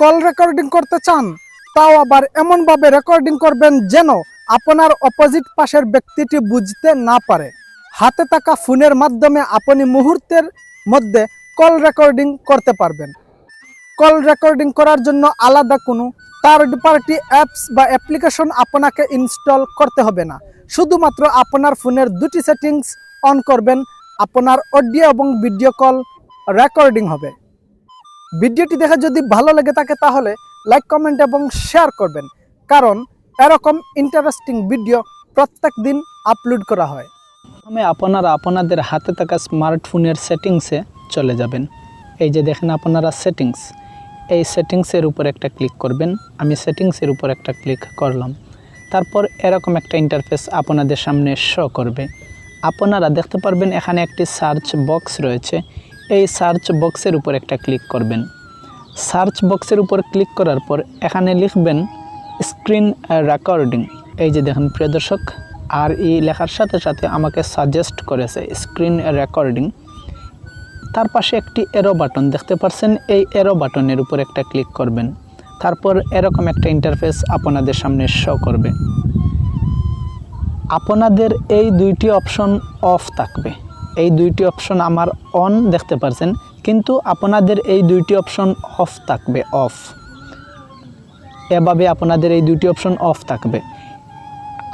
Call recording করতে চান, তাও আবার এমনভাবে রেকর্ডিং করবেন যেন আপনার অপোজিট পাশের ব্যক্তিটি বুঝতে না পারে। হাতে থাকা ফোনের মাধ্যমে আপনি মুহূর্তের মধ্যে কল রেকর্ডিং করতে পারবেন। কল রেকর্ডিং করার জন্য আলাদা কোনো থার্ড পার্টি অ্যাপস বা অ্যাপ্লিকেশন আপনাকে ইনস্টল করতে হবে না। শুধুমাত্র আপনার ফোনের দুটি সেটিংস অন করবেন, আপনার অডিও এবং ভিডিও কল রেকর্ডিং হবে। ভিডিওটি দেখে যদি ভালো লেগে থাকে তাহলে লাইক, কমেন্ট এবং শেয়ার করবেন। কারণ এরকম ইন্টারেস্টিং ভিডিও প্রত্যেক দিন আপলোড করা হয়। প্রথমে আপনারা, আপনাদের হাতে থাকা স্মার্টফোনের সেটিংসে চলে যাবেন। এই যে দেখেন আপনারা সেটিংস এই সেটিংসের উপর একটা ক্লিক করবেন। আমি সেটিংসের উপর একটা ক্লিক করলাম। তারপর এরকম একটা ইন্টারফেস আপনাদের সামনে শো করবে। আপনারা দেখতে পারবেন এখানে একটি সার্চ বক্স রয়েছে। এই সার্চ বক্সের উপর একটা ক্লিক করবেন। সার্চ বক্সের উপর ক্লিক করার পর এখানে লিখবেন স্ক্রিন রেকর্ডিং এই যে দেখেন প্রিয় দর্শক আর এই লেখার সাথে সাথে আমাকে সাজেস্ট করেছে স্ক্রিন রেকর্ডিং তার পাশে একটি এরো বাটন দেখতে পাচ্ছেন এই এরো বাটনের উপর একটা ক্লিক করবেন। তারপর এরকম একটা ইন্টারফেস আপনাদের সামনে শো করবে। আপনাদের এই দুইটি অপশন অফ থাকবে। এই দুইটি অপশন আমার অন দেখতে পারছেন, কিন্তু আপনাদের এই দুইটি অপশন অফ থাকবে অফ এভাবে আপনাদের এই দুইটি অপশন অফ থাকবে।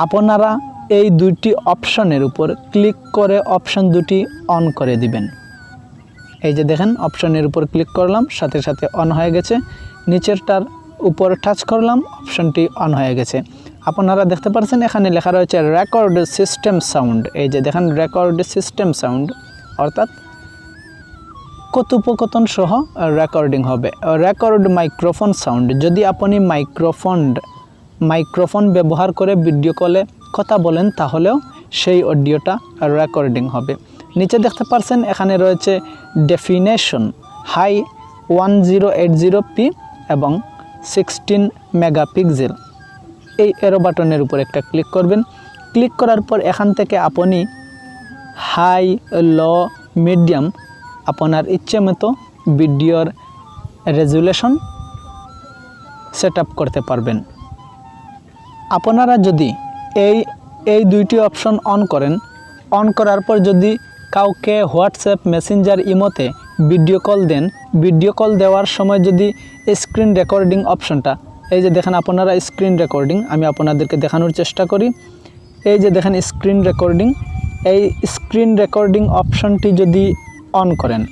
আপনারা এই দুইটি অপশনের উপর ক্লিক করে অপশন দুটি অন করে দিবেন। এই যে দেখেন অপশনের উপর ক্লিক করলাম, সাথে সাথে অন হয়ে গেছে। নিচেরটার উপর টাচ করলাম অপশনটি অন হয়ে গেছে। আপনারা দেখতে পাচ্ছেন এখানে লেখা রয়েছে রেকর্ড সিস্টেম সাউন্ড এই যে দেখেন রেকর্ড সিস্টেম সাউন্ড অর্থাৎ কথোপকথন সহ রেকর্ডিং হবে। রেকর্ড মাইক্রোফোন সাউন্ড যদি আপনি মাইক্রোফোন মাইক্রোফোন ব্যবহার করে ভিডিও কলে কথা বলেন, তাহলেও সেই অডিওটা রেকর্ডিং হবে। নিচে দেখতে পাচ্ছেন এখানে রয়েছে definition high one zero eight zero p এবং সিক্সটিন মেগাপিক্সেল এই এরো বাটনের উপর একটা ক্লিক করবেন। ক্লিক করার পর এখান থেকে আপনি হাই ল মিডিয়াম আপনার ইচ্ছে মতো ভিডিওর রেজুলেশন সেট করতে পারবেন। আপনারা যদি এই এই দুইটি অপশন অন করেন অন করার পর যদি কাউকে হোয়াটসঅ্যাপ মেসেঞ্জার ইমোতে ভিডিও কল দেন ভিডিও কল দেওয়ার সময় যদি স্ক্রিন রেকর্ডিং অপশনটা এই যে দেখেন আপনারা স্ক্রিন রেকর্ডিং আমি আপনাদেরকে দেখানোর চেষ্টা করি। এই যে দেখেন স্ক্রিন রেকর্ডিং এই স্ক্রিন রেকর্ডিং অপশনটি যদি অন করেন,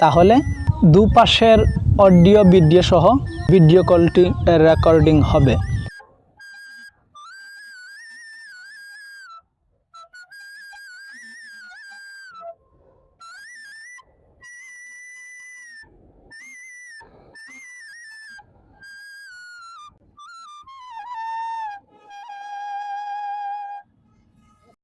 তাহলে দুপাশের অডিও ভিডিও সহ ভিডিও কলটি রেকর্ডিং হবে।